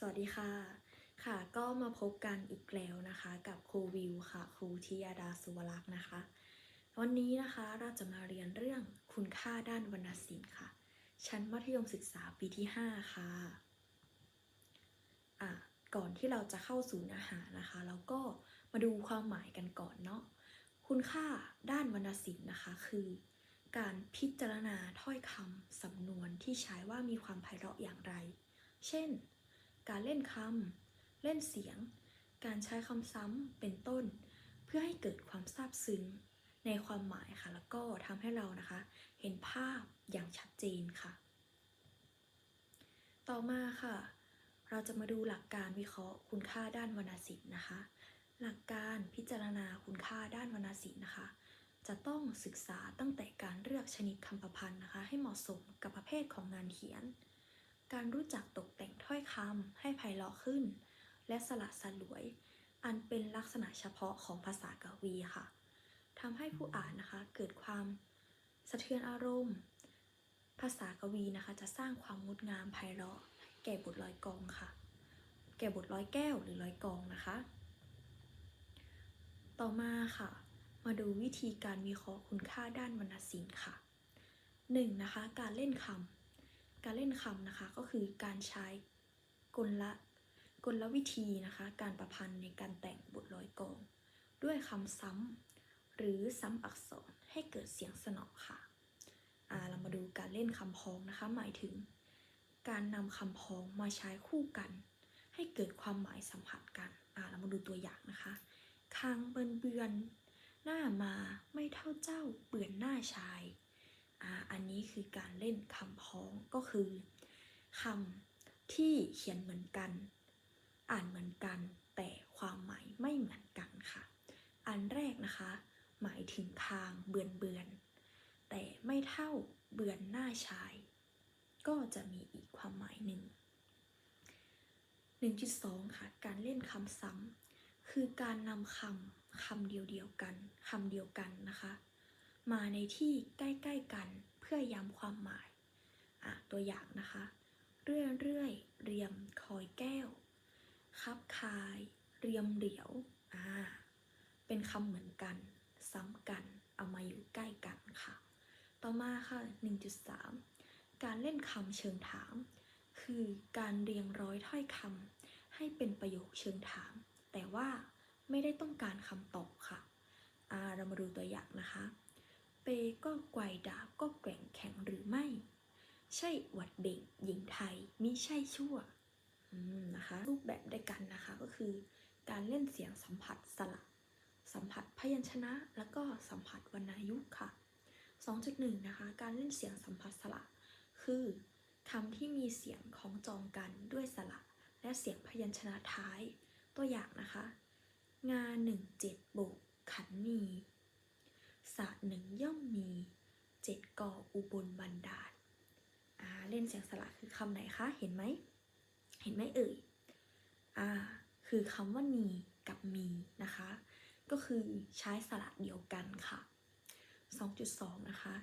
สวัสดีค่ะ ค่ะก็มาพบกันอีกแล้วนะคะกับครูวิวค่ะครูธิยาดาสุวรักษ์นะคะ วันนี้นะคะเราจะมาเรียนเรื่องคุณค่าด้านวรรณศิลป์ค่ะ ชั้นมัธยมศึกษาปีที่ 5 ค่ะอะ ก่อนที่เราจะเข้าสู่เนื้อหานะคะเราก็มาดูความหมายกันก่อนเนาะคุณค่าด้านวรรณศิลป์นะคะ คือ การพิจารณาถ้อยคำสำนวนที่ใช้ว่ามีความไพเราะอย่างไร เช่น การเล่นคำ เล่นเสียง การใช้คำซ้ำเป็นต้น เพื่อให้เกิดความซาบซึ้งในความหมายค่ะ แล้วก็ทำให้เรานะคะ เห็นภาพอย่างชัดเจนค่ะ ต่อมาค่ะ เราจะมาดูหลักการวิเคราะห์คุณค่าด้านวรรณศิลป์นะคะ หลักการพิจารณาคุณค่าด้านวรรณศิลป์นะคะ จะต้องศึกษาตั้งแต่การเลือกชนิดคำประพันธ์นะคะ ให้เหมาะสมกับประเภทของงานเขียน การรู้จักตกแต่ง ถ้อยคำให้ไพเราะขึ้น และสละสลวย อันเป็นลักษณะเฉพาะของภาษากวีค่ะทำให้ผู้อ่านนะคะเกิดความสะเทือนอารมณ์ ภาษากวีนะคะจะสร้างความงดงามไพเราะ แก่บทร้อยกองค่ะ แก่บทร้อยแก้วหรือร้อยกองนะคะ ต่อมาค่ะ มาดูวิธีการวิเคราะห์คุณค่าด้านวรรณศิลป์ค่ะ 1. นะคะ การเล่นคำการเล่นคำนะคะก็คือการใช้ กลละกลวิธีนะคะ การประพันธ์ในการแต่งบทร้อยกอง ด้วยคำซ้ำหรือซ้ำอักษรให้เกิดเสียงสนอค่ะเรามาดูการเล่นคำพ้องนะคะ หมายถึง การนำคำพ้องมาใช้คู่กัน ให้เกิดความหมายสัมผัสกันเรามาดูตัวอย่างนะคะคางเบินเบือนหน้ามาไม่เท่าเจ้าเปื่อนหน้าชายอาอันนี้คือการเล่นคำพ้องก็คือคำ ที่เขียนเหมือนกัน อ่านเหมือนกัน แต่ความหมายไม่เหมือนกันค่ะ อันแรกนะคะ หมายถึงคางเบือนเบือน แต่ไม่เท่าเบือนหน้าชาย ก็จะมีอีกความหมายหนึ่ง 1.2 ค่ะ การเล่นคำซ้ำคือการนำคำคำเดียวเดียวกันคำเดียวกันนะคะ มาในที่ใกล้ ๆ กันเพื่อย้ำความหมาย อะ ตัวอย่างนะคะ เรื่อยเรื่อยเรียมคอยแก้ว คับคาย เรียมเหลียวอ่าเป็นคำเหมือนกัน ซ้ำกัน เอามาอยู่ใกล้กันค่ะ ต่อมาค่ะ 1.3 การเล่นคำเชิงถาม คือการเรียงร้อยถ้อยคำให้เป็นประโยคเชิงถาม แต่ว่าไม่ได้ต้องการคำตอบค่ะอาเรามาดูตัวอย่างนะคะ เปก็ไกวดาบก็แกว่งแข็งหรือไม่ ใช่อวดเบ่งหญิงไทยมิใช่ชั่วนะคะรูปแบบด้วยกันนะคะก็คือ การเล่นเสียงสัมผัสสระ สัมผัสพยัญชนะ แล้วก็สัมผัสวรรณยุกต์ค่ะ 2.1 นะคะ การเล่นเสียงสัมผัสสระ คือคำที่มีเสียงของจองกันด้วยสระ และเสียงพยัญชนะท้าย ตัวอย่างนะคะ งาหนึ่งเจ็ดโบกขันมีสระหนึ่งย่อมมีเจ็ดก่ออุบลบันดาลอ่า เล่นเสียงสระคือคำไหนคะ เห็นไหม เห็นไหมเอ่ย อ่า คือคำว่านีกับมีนะคะ ก็คือใช้สระเดียวกันค่ะ 2.2 นะคะ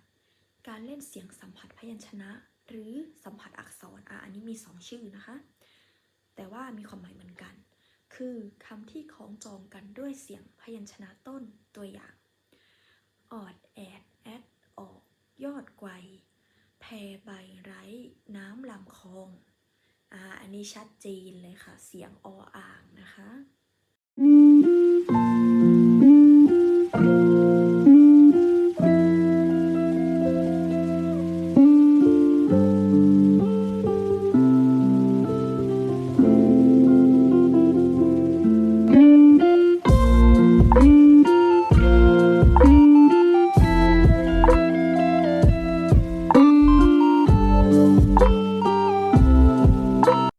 การเล่นเสียงสัมผัสพยัญชนะ หรือสัมผัสอักษร อ่าอันนี้มี 2 ชื่อนะคะ แต่ว่ามีความหมายเหมือนกัน คือคำที่คล้องจองกันด้วยเสียงพยัญชนะต้นตัวอย่าง ออดแอดแอดออก ยอดไกว ใบไร้น้ำลำคลองอ่าอันนี้ชัดเจนเลยค่ะ เสียงออ่างนะคะ